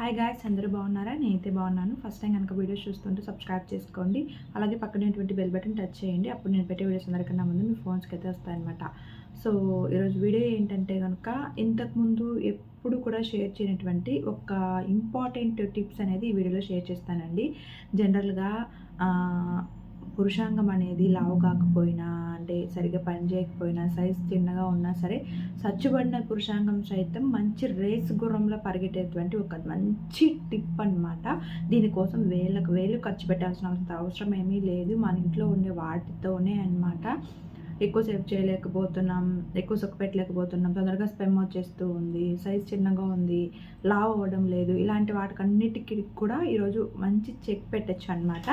Hi guys అందరూ బాగున్నారా? నేనైతే బాగున్నాను. ఫస్ట్ టైం కనుక వీడియోస్ చూస్తుంటే సబ్స్క్రైబ్ చేసుకోండి. అలాగే పక్కనేటువంటి బెల్ బటన్ టచ్ చేయండి. అప్పుడు నేను పెట్టే వీడియోస్ అందరికన్నా ముందు మీ ఫోన్స్కి అయితే వస్తాయన్నమాట. సో ఈరోజు వీడియో ఏంటంటే కనుక ఇంతకుముందు ఎప్పుడు కూడా షేర్ చేయనటువంటి ఒక ఇంపార్టెంట్ టిప్స్ అనేది ఈ వీడియోలో షేర్ చేస్తానండి. జనరల్గా పురుషాంగం అనేది లావు కాకపోయినా అంటే సరిగ్గా పని చేయకపోయినా సైజ్ చిన్నగా ఉన్నా సరే సచ్చుబడిన పురుషాంగం సైతం మంచి రేస్ గుర్రంలో పరిగెట్టేటువంటి ఒక మంచి టిప్ అనమాట దీనికోసం వేలకు వేలు ఖర్చు పెట్టాల్సిన అవసరం ఏమీ లేదు. మన ఇంట్లో ఉండే వాటితోనే అనమాట ఎక్కువ సేపు చేయలేకపోతున్నాం ఎక్కువ సుఖ పెట్టలేకపోతున్నాం తొందరగా స్పెమ్ వచ్చేస్తూ ఉంది సైజ్ చిన్నగా ఉంది లావ్ అవ్వడం లేదు ఇలాంటి వాటికన్నిటికీ కూడా ఈరోజు మంచి చెక్ పెట్టచ్చు అనమాట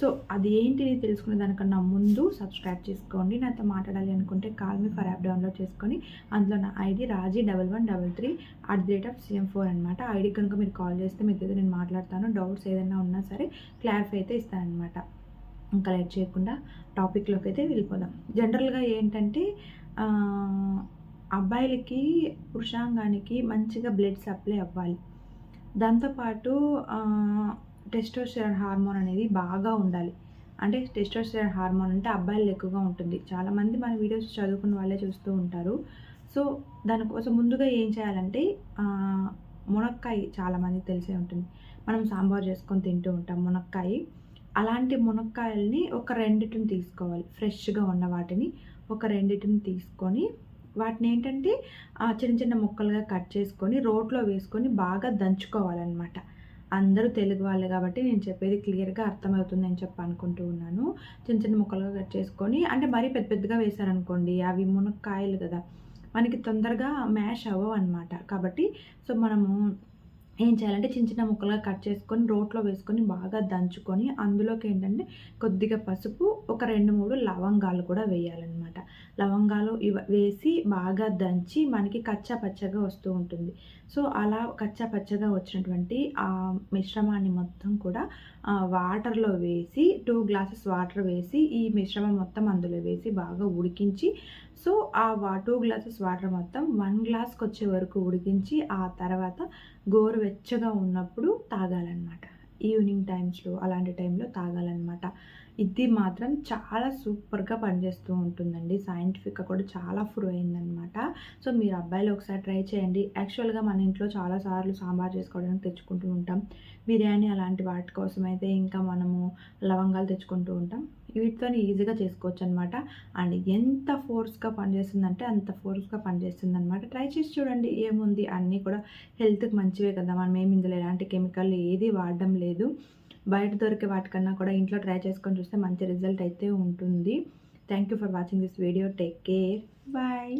సో అది ఏంటిని తెలుసుకునే దానికన్నా ముందు సబ్స్క్రైబ్ చేసుకోండి. నాతో మాట్లాడాలి అనుకుంటే call me for app download చేసుకొని అందులో నా ID Raji double one double three at the rate of CM four అనమాట ఐడి కనుక మీరు కాల్ చేస్తే మీతో నేను మాట్లాడతాను. డౌట్స్ ఏదైనా ఉన్నా సరే క్లారిఫై అయితే ఇస్తానమాట ఇంకా లైట్ చేయకుండా టాపిక్లోకి అయితే వెళ్ళిపోదాం. జనరల్గా ఏంటంటే అబ్బాయిలకి పురుషాంగానికి మంచిగా బ్లడ్ సప్లై అవ్వాలి. దాంతోపాటు టెస్టోస్టెరాన్ హార్మోన్ అనేది బాగా ఉండాలి. అంటే టెస్టోస్టెరాన్ హార్మోన్ అంటే అబ్బాయిలు ఎక్కువగా ఉంటుంది. చాలామంది మన వీడియోస్ చదువుకున్న వాళ్ళే చూస్తూ ఉంటారు. సో దానికోసం ముందుగా ఏం చేయాలంటే మునక్కాయ చాలామందికి తెలిసే ఉంటుంది. మనం సాంబార్ చేసుకొని తింటూ ఉంటాం మునక్కాయ. అలాంటి మునక్కాయల్ని ఒక రెండిటిని తీసుకోవాలి. ఫ్రెష్గా ఉన్న వాటిని ఒక రెండిటిని తీసుకొని వాటిని ఏంటంటే చిన్న చిన్న ముక్కలుగా కట్ చేసుకొని రోట్లో వేసుకొని బాగా దంచుకోవాలన్నమాట. అందరూ తెలుగు వాళ్ళు కాబట్టి నేను చెప్పేది క్లియర్గా అర్థమవుతుంది అని చెప్పి అనుకుంటూ ఉన్నాను. చిన్న చిన్న ముక్కలుగా కట్ చేసుకొని అంటే మరీ పెద్ద పెద్దగా వేశారనుకోండి అవి మునక్కాయలు కదా మనకి తొందరగా మ్యాష్ అవ్వవు అనమాట కాబట్టి సో మనము ఏం చేయాలంటే చిన్న చిన్న ముక్కలుగా కట్ చేసుకొని రోట్లో వేసుకొని బాగా దంచుకొని అందులోకి ఏంటంటే కొద్దిగా పసుపు ఒక రెండు మూడు లవంగాలు కూడా వేయాలన్నమాట. లవంగాలు ఇవ వేసి బాగా దంచి మనకి కచ్చా పచ్చగా వస్తూ ఉంటుంది. సో అలా కచ్చా పచ్చగా వచ్చినటువంటి ఆ మిశ్రమాన్ని మొత్తం కూడా వాటర్లో వేసి టూ గ్లాసెస్ వాటర్ వేసి ఈ మిశ్రమం మొత్తం అందులో వేసి బాగా ఉడికించి సో ఆ టూ గ్లాసెస్ వాటర్ మొత్తం వన్ గ్లాస్కి వచ్చే వరకు ఉడికించి ఆ తర్వాత గోరువెచ్చగా ఉన్నప్పుడు తాగాలన్నమాట. ఈవినింగ్ టైమ్స్లో అలాంటి టైంలో తాగాలన్నమాట. ఇది మాత్రం చాలా సూపర్గా పనిచేస్తూ ఉంటుందండి. సైంటిఫిక్గా కూడా చాలా ప్రూవ్ అయిందనమాట సో మీరు అబ్బాయిలు ఒకసారి ట్రై చేయండి. యాక్చువల్గా మన ఇంట్లో చాలాసార్లు సాంబార్ చేసుకోవడానికి తెచ్చుకుంటూ ఉంటాం. బిర్యానీ అలాంటి వాటి కోసం అయితే ఇంకా మనము లవంగాలు తెచ్చుకుంటూ ఉంటాం. వీటితో ఈజీగా చేసుకోవచ్చు అనమాట అండ్ ఎంత ఫోర్స్గా పనిచేస్తుందంటే అంత ఫోర్స్గా పనిచేస్తుంది అనమాట ట్రై చేసి చూడండి ఏముంది. అన్నీ కూడా హెల్త్కి మంచివే కదా. మనం ఏమి ఇందులో ఎలాంటి కెమికల్ ఏది వాడడం లేదు. బయట దొరికే వాటికన్నా కూడా ఇంట్లో ట్రై చేసుకొని చూస్తే మంచి రిజల్ట్ అయితే ఉంటుంది. Thank you for watching this video take care bye